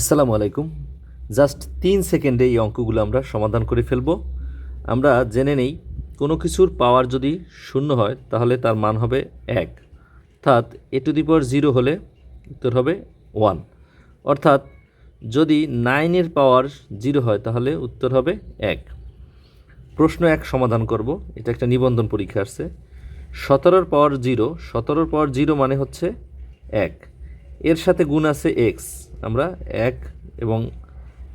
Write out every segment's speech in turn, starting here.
আসসালামু আলাইকুম। জাস্ট তিন সেকেন্ডে এই অঙ্কগুলো আমরা সমাধান করে ফেলব। আমরা জেনে নেই, কোনো কিছুর পাওয়ার যদি শূন্য হয়, তাহলে তার মান হবে এক। অর্থাৎ এ টু দি পাওয়ার জিরো হলে উত্তর হবে ওয়ান। অর্থাৎ যদি নাইনের পাওয়ার জিরো হয়, তাহলে উত্তর হবে এক। প্রশ্ন এক সমাধান করব, এটা একটা নিবন্ধন পরীক্ষা আসছে। সতেরোর পাওয়ার জিরো, সতেরোর পাওয়ার জিরো মানে হচ্ছে এক। এর সাথে গুণ আছে এক্স। আমরা এক এবং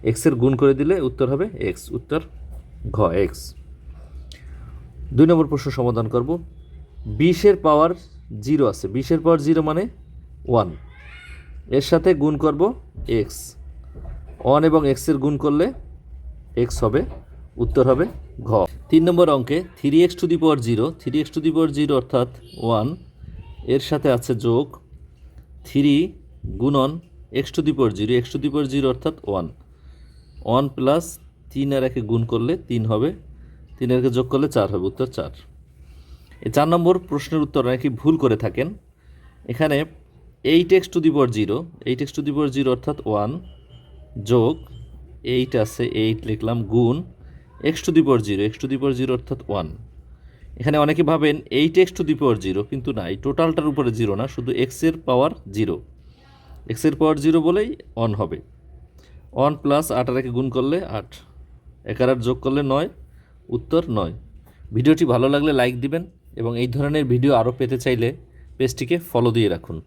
এক্সের গুণ করে দিলে উত্তর হবে এক্স উত্তর ঘ এক্স দুই নম্বর প্রশ্ন সমাধান করব। বিশের পাওয়ার জিরো আছে। বিশের পাওয়ার জিরো মানে ওয়ান। এর সাথে গুণ করব এক্স। ওয়ান এবং এক্সের গুণ করলে এক্স হবে, উত্তর হবে ঘ। তিন নম্বর অঙ্কে three x to the power zero, three x to the power zero অর্থাৎ ওয়ান। এর সাথে আছে যোগ থ্রি গুণন x to the power zero x to the power zero অর্থাৎ ওয়ান ওয়ান প্লাস তিন আর একে গুণ করলে তিন হবে। তিন আর একে যোগ করলে চার হবে, উত্তর চার। এই চার নম্বর প্রশ্নের উত্তর নাকি ভুল করে থাকেন। এখানে eight x to the power zero eight x to the power zero অর্থাৎ ওয়ান যোগ এইট আছে এইট লিখলাম গুণ x to the power zero x to the power zero অর্থাৎ ওয়ান এখানে অনেকে ভাবেন eight x to the power zero কিন্তু না এই টোটালটার উপরে জিরো না, শুধু এক্সের পাওয়ার জিরো এক্সের পাওয়ার জিরো বলেই অন হবে। অন প্লাস আট আর একে গুণ করলে আট। একার আট যোগ করলে নয়, উত্তর নয়। ভিডিওটি ভালো লাগলে লাইক দিবেন এবং এই ধরনের ভিডিও আরও পেতে চাইলে পেজটিকে ফলো দিয়ে রাখুন।